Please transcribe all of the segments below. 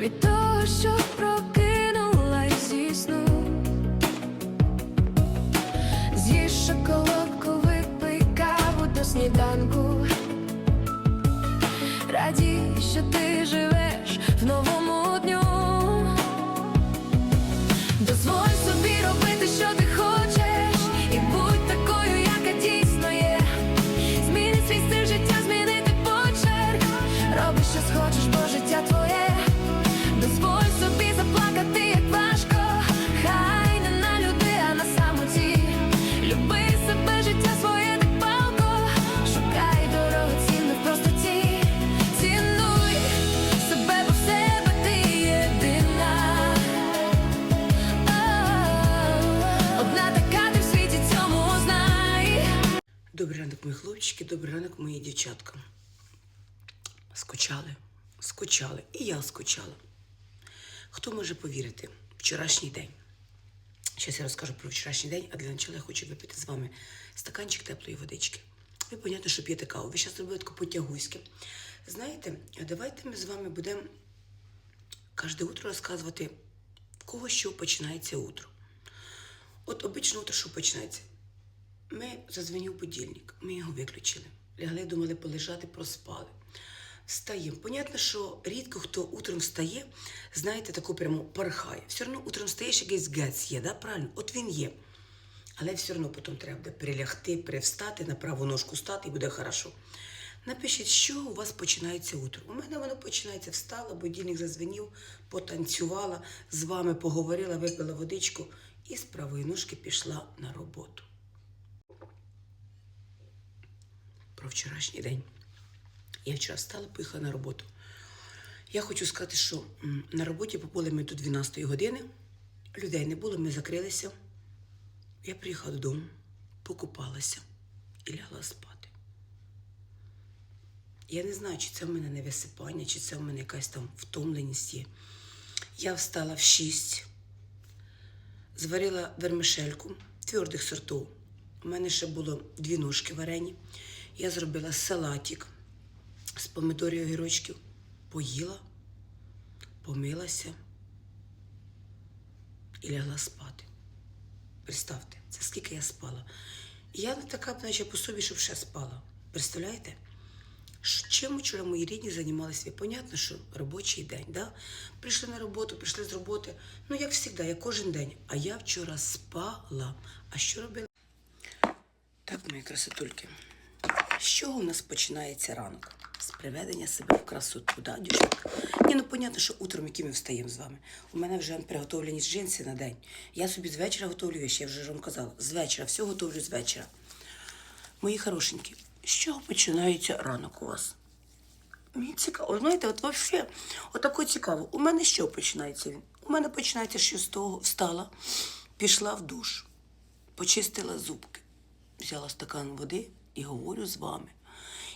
від того, що прокинулась зі сну. З'їж шоколадку, випий каву до сніданку. Радій, що ти живеш в новому дню. Дозволь дівчатка. Скучали, скучали, і я скучала. Хто може повірити? Вчорашній день. Зараз я розкажу про вчорашній день, а для початку я хочу випити з вами стаканчик теплої водички. Ви, понятно, що п'єте каву. Ви зараз робите потягуськи. Знаєте, давайте ми з вами будемо кожне утро розказувати, в кого що починається утро. От обично утро що починається? Ми зазвонив будильник, ми його виключили. Лягли, думали полежати, проспали. Встаємо. Понятно, що рідко хто утром встає, знаєте, тако прямо порхає. Все одно утром встаєш, якийсь гец є, да? правильно? От він є. Але все одно потім треба буде перелягти, перевстати, на праву ножку стати і буде хорошо. Напишіть, що у вас починається утро. У мене воно починається встала, будильник зазвенів, потанцювала, з вами поговорила, випила водичку і з правої ножки пішла на роботу. Про вчорашній день. Я вчора встала, поїхала на роботу. Я хочу сказати, що на роботі побули ми до 12 години. Людей не було, ми закрилися. Я приїхала додому, покупалася і лягла спати. Я не знаю, чи це в мене невисипання, чи це в мене якась там втомленість є. Я встала в 6, зварила вермишельку твердих сортів. У мене ще було дві ножки варені. Я зробила салатик з помидорів огірочків, поїла, помилася і лягла спати. Представте, це скільки я спала. Я не така, наче по собі, щоб ще спала. Представляєте? Чим вчора мої рідні займалися? Понятно, що робочий день, да? Прийшли на роботу, прийшли з роботи. Ну, як завжди, як кожен день. А я вчора спала. А що робила? Так, мої красотульки. З чого у нас починається ранок? З приведення себе в красоту, да, дівчатка? Ні, ну понятно, що утром, які ми встаємо з вами. У мене вже приготовлені джинси на день. Я собі з вечора готовлю я вже вам казала. З вечора, все готовлю з вечора. Мої хорошенькі, з чого починається ранок у вас? Мені цікаво, знаєте, от взагалі, отако цікаво. У мене що починається він? У мене починається, з того встала, пішла в душ, почистила зубки, взяла стакан води і говорю з вами.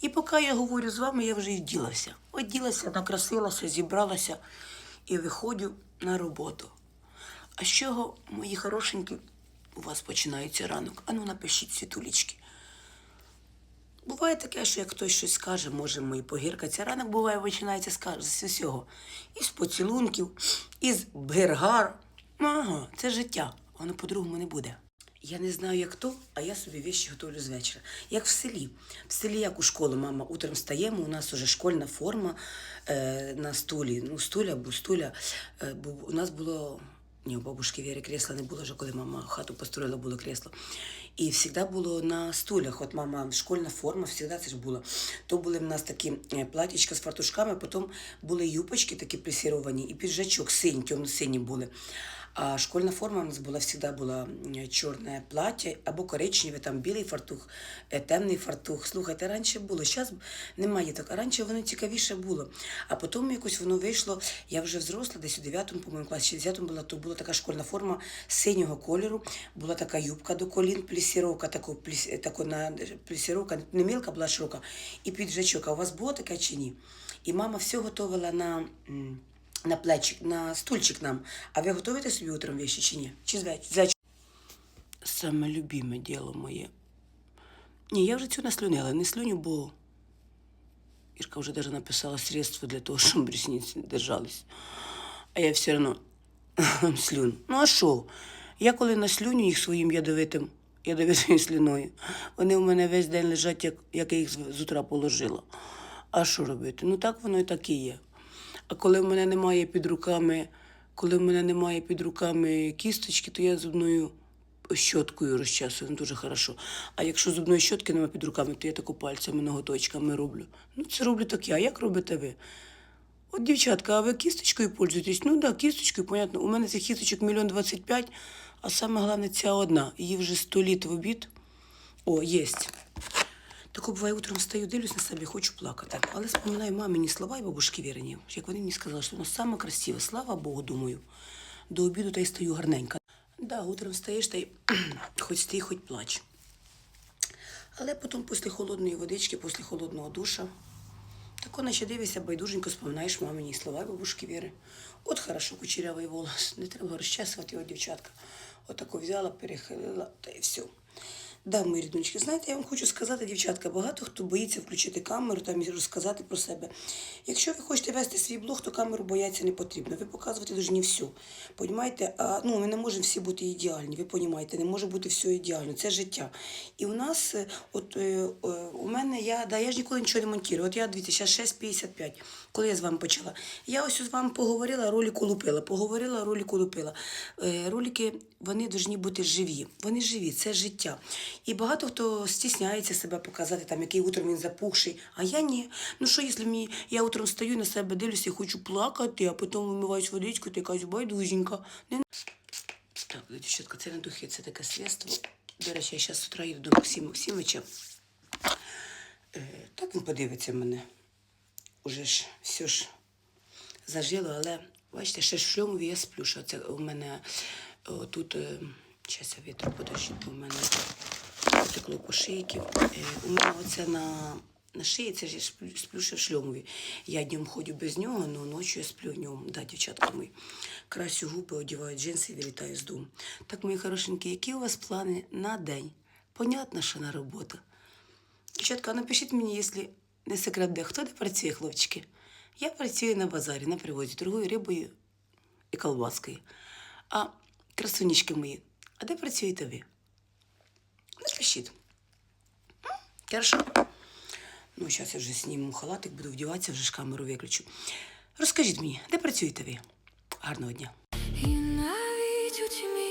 І поки я говорю з вами, я вже вділася. Оділася, накрасилася, зібралася і виходжу на роботу. А з чого, мої хорошенькі, у вас починається ранок? Ану, напишіть світулічки. Буває таке, що як хтось щось скаже, можемо і погіркатися. Ранок буває, починається з з усього. Із поцілунків, із бгергар. Ага, це життя. Воно по-другому не буде. Я не знаю, як то, а я собі вещі готовлю з вечора. Як в селі. В селі, як у школу, мама, утром встаємо, у нас уже школьна форма е, на стулі. Ну, стуля, бо стуля. Е, бо у нас було ні, у бабушки Віри крісла не було вже, коли мама хату построїла, було кресло. І завжди було на стулях. От мама, школьна форма, завжди це ж було. То були в нас такі е, платічка з фартушками, потім були юпочки такі плесіровані, і піджачок синій, темно-сині були. А школьна форма у нас була завжди була м, чорне плаття або коричневе, там білий фартух, е, темний фартух. Слухайте, раніше було, зараз немає так. А раніше воно цікавіше було. А потім якось воно вийшло. Я вже взросла, десь у 9 по-моєму, класі, 10 була, то була така школьна форма синього кольору, була така юбка до колін, плісіровка, таку, пліс, е, таку на плісіровка, не мілка, була широка, і піджачок. А у вас було таке чи ні? І мама все готувала на. На плечик, на стульчик нам. А ви готуєте собі утром вещи чи ні? Чи з веч- з вечора? Саме любиме діло моє. Ні, я вже цю наслюнила. Не слюню, бо Ірка вже навіть написала средства для того, щоб ресниці держались. А я все одно слюн. Ну а що? Я коли наслюню їх своїм ядовитим, ядовитою слюною, вони в мене весь день лежать, як, як я їх з утра положила. А що робити? Ну так воно і так і є. А коли в мене немає під руками, коли в мене немає під руками кісточки, то я зубною щоткою розчасую, ну дуже хорошо. А якщо зубної щотки немає під руками, то я таку пальцями, ноготочками роблю. Ну, це роблю так я. Як робите ви? От, дівчатка, а ви кісточкою пользуєтесь? Ну так, да, кісточкою, понятно. У мене цих кісточок мільйон двадцять п'ять, а саме головне ця одна. Її вже сто літ в обід. О, єсть. Так буває, утром встаю, дивлюсь на себе, хочу плакати. Але вспоминаю мамині слова і бабушки Вірені, як вони мені сказали, що вона саме красива, слава Богу, думаю. До обіду та й стою гарненька. Да, утром встаєш та й хоч стій, хоч плач. Але потім після холодної водички, після холодного душа, тако наче дивишся, байдуженько споминаєш мамині слова і бабушки Віри. От хорошо, кучерявий волос, не треба розчесувати його, дівчатка. Отако взяла, перехилила, та й все. Да, мої ріднички, знаєте, я вам хочу сказати, дівчатка, багато хто боїться включити камеру там і розказати про себе. Якщо ви хочете вести свій блог, то камеру бояться не потрібно. Ви показувати повинні все. Понімаєте? А, ну, ми не можемо всі бути ідеальні, ви понімаєте, не може бути все ідеально. Це життя. І у нас, е, от е, е, у мене, я, да, я ж ніколи нічого не монтую. От я, дивіться, зараз 6.55, коли я з вами почала. Я ось з вами поговорила, ролику лупила, поговорила, ролику лупила. Е, ролики, вони повинні бути живі. Вони живі, це життя. І багато хто стісняється себе показати, там, який утром він запухший, а я ні. Ну що, якщо мені, я утром стою на себе дивлюся і хочу плакати, а потім вимиваюсь водичку, ти якась байдуженька. Не... Так, дівчатка, це не духи, це таке средство. До речі, я зараз з утра їду до Максима Максимовича. Е, так він подивиться мене. Уже ж все ж зажило, але бачите, ще в шльомові я сплю, що це у мене о, тут. Е, Щас я вітру подождіть, у мене потекло по шийки. У мене оце на, на шиї, це ж я сплю, ще в шльомові. Я днем ходжу без нього, але ночі я сплю в ньому. Да, дівчатка. Красю губи, одягаю джинси і вилітаю з дому. Так, мої хорошенькі, які у вас плани на день? Понятно, що на роботу. Дівчатка, напишіть мені, якщо не секрет, де хто де працює, хлопчики. Я працюю на базарі, на привозі, торгую рибою і колбаскою. А красунечки мої, а де працюєте ви? М? Хорошо. Ну, зараз я вже сніму халатик, буду вдіватися, вже ж камеру виключу. Розкажіть мені, де працюєте ви? Гарного дня. І навіть у тьмі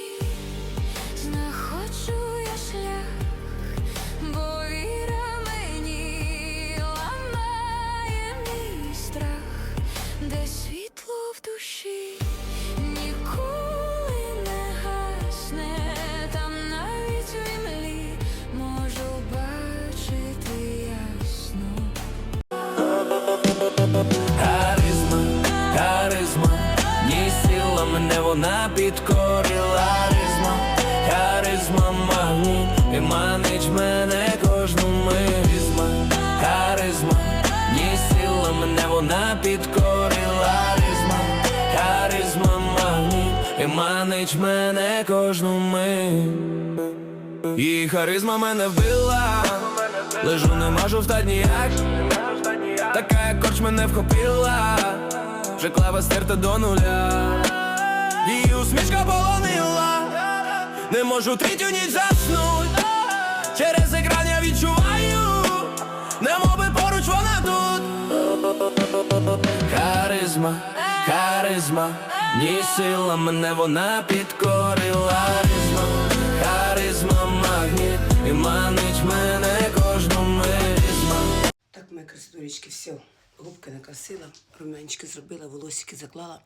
манить мене кожну мить Її харизма мене вбила, лежу не можу встать ніяк Така як корч мене вхопила, вже клава стерта до нуля. Її усмішка полонила, не можу третю ніч заснуть. Через екран я відчуваю, не моби поруч вона тут. Харизма, харизма, ні сила мене вона підкорила. Харизма, харизма, магніт, і манить мене кожну миризма. Так, моя красотулечки, все. Губки накрасила, румянчики зробила, волосики заклала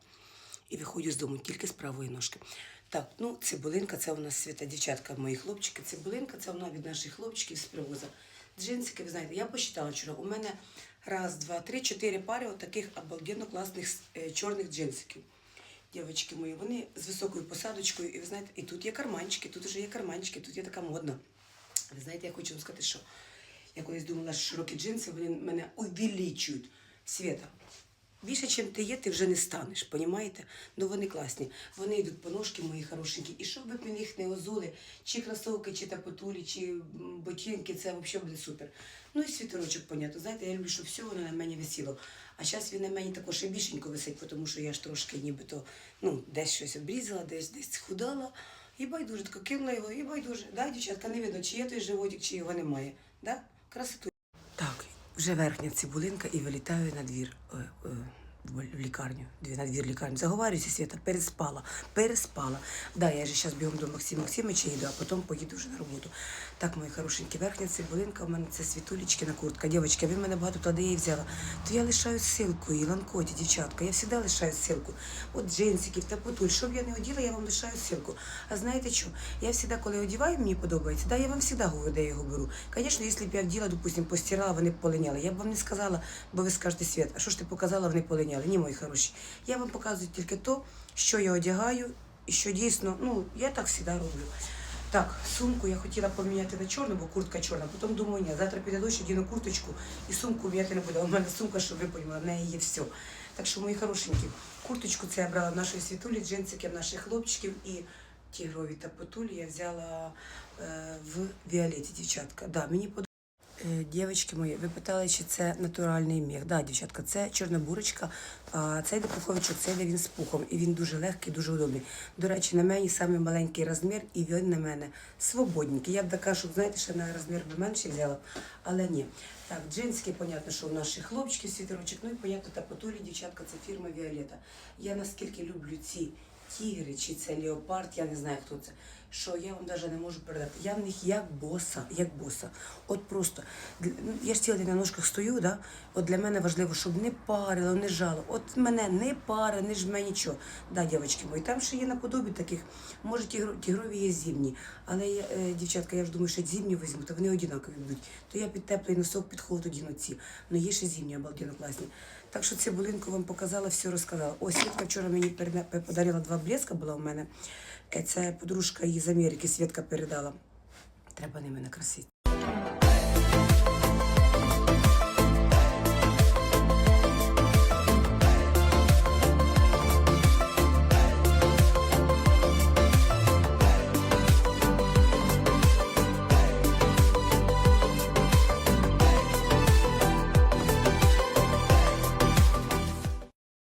і виходжу з дому тільки з правої ножки. Так, ну цибулинка, це у нас свята дівчатка, мої хлопчики. Цибулинка, це вона від наших хлопчиків з привоза. Джинсики, ви знаєте, я посчитала вчора. У мене раз, два, три, чотири пари отаких обалденно класних е, чорних джинсиків. Дівчатки мої, вони з високою посадочкою, і ви знаєте, і тут є карманчики, тут вже є карманчики, тут є така модна. Ви знаєте, я хочу вам сказати, що я колись думала, що широкі джинси вони мене увеличують. Света, Більше, чим ти є, ти вже не станеш, понімаєте? Ну вони класні. Вони йдуть по ножки, мої хорошенькі. І щоб ви мені їх не озули, чи кросовки, чи тапотулі, чи ботинки, це взагалі буде супер. Ну і світорочок, понятно. Знаєте, я люблю, щоб все воно на мені висіло. А зараз він на мені також і більшенько висить, тому що я ж трошки нібито ну, десь щось обрізала, десь десь схудала. І байдуже, така кинула його, і байдуже. Да, дівчатка, не видно, чи є той животик, чи його немає. Да? Красоту. Так, вже верхня цибулинка і вилітаю на двір е, е, в боль- в лікарню, дві- на двір лікарню. Заговарююся, Свята, переспала, переспала. Да, я же зараз бігом до Максима Максимовича їду, а потім поїду вже на роботу. Так, мої хорошенькі, верхня цибулинка, у мене це світулечкина куртка. Дівчатки, ви мене багато туди її взяла. То я лишаю ссылку, і ланкоті, дівчатка. Я завжди лишаю ссылку. От джинсиків та потуль. Щоб я не оділа, я вам лишаю ссылку. А знаєте що? Я завжди, коли одіваю, мені подобається, да, я вам завжди говорю, де я його беру. Звісно, якщо б я вділа, допустим, постирала, вони б полиняли. Я б вам не сказала, бо ви скажете, Свят, а що ж ти показала, вони полиняли? Ні, мої хороші. Я вам показую тільки то, що я одягаю, і що дійсно, ну, я так завжди роблю. Так, сумку я хотіла поміняти на чорну, бо куртка чорна. Потім думаю, ні, завтра піде дощ, одіну курточку і сумку міняти не буду. У мене сумка, щоб ви розуміли, в неї є все. Так що, мої хорошенькі, курточку це я брала в нашої світулі, джинсики в наших хлопчиків і тігрові та потулі я взяла е, в Віолеті, дівчатка. Да, мені Дівчатки мої, ви питали, чи це натуральний міх. Да, дівчатка, це чорна бурочка, а цей пуховичок, це йде він з пухом. І він дуже легкий, дуже удобний. До речі, на мені самий маленький розмір, і він на мене свободненький. Я б така, щоб, знаєте, ще на розмір би менше взяла, але ні. Так, джинські, понятно, що у наших хлопчиків світерочок, ну і понятно, та потулі, дівчатка, це фірма Віолета. Я наскільки люблю ці тігри, чи це леопард, я не знаю, хто це. Що я вам навіть не можу передати. Я в них як боса, як боса. От просто ну, я ж цілий на ножках стою, да? От для мене важливо, щоб не парило, не жало. От мене не пари, не жме нічого. Да, дівчатки мої, там ще є наподобі таких. Може, тігро- тігрові є зимні. Але я, е, дівчатка, я ж думаю, що зимні візьму, то вони однакові будуть. То я під теплий носок, під холод одіну. Ну є ще зимні, обалденно класні. Так що цибулинку вам показала, все розказала. Ось Світка вчора мені подарила два блеска, була у мене. Це подружка її з Америки, Світка передала. Треба ними накрасити.